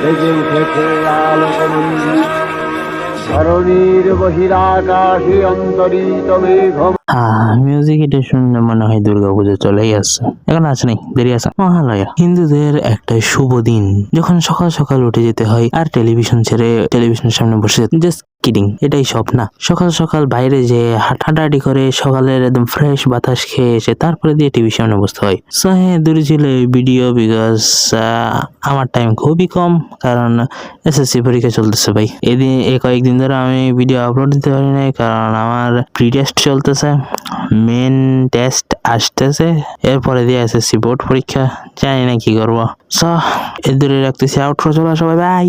বেজে উঠেছে আলোকমন্দির ধরণীর বহিরাকাশে অন্তরিত মেঘ মিউজিক এটা শুনলে মনে হয় দুর্গা পুজো চলেই আসছে। এখন আছে নেই, দেরি আছে। মহালয়া। হিন্দুদের একটা শুভ দিন। যখন সকাল সকাল উঠে যেতে হয়, আর টেলিভিশন ছেড়ে টেলিভিশনের সামনে বসে জাস্ট কিডিং এটাই সব না। সকাল সকাল বাইরে যে হাঁটাহাঁটি করে, সকালের একদম ফ্রেশ বাতাস খেয়ে এসে তারপরে দিয়ে টিভি সামনে বসতে হয়। সো হ্যাঁ দূরে ছিল এই ভিডিও বিকজ আমার টাইম খুবই কম, কারণ এসএসসি পরীক্ষা চলতেছে ভাই। এদিন এই কয়েকদিন ধরে আমি ভিডিও আপলোড দিতে পারি নাই, কারণ আমার প্রি টেস্ট চলতেছে মেন টেস্ট আসতেছে, এরপরে দিয়ে এসএসসি বোর্ড পরীক্ষা, জানি না কি করব। সো এর দূরে রাখতেছি আউট চলো সবাই bye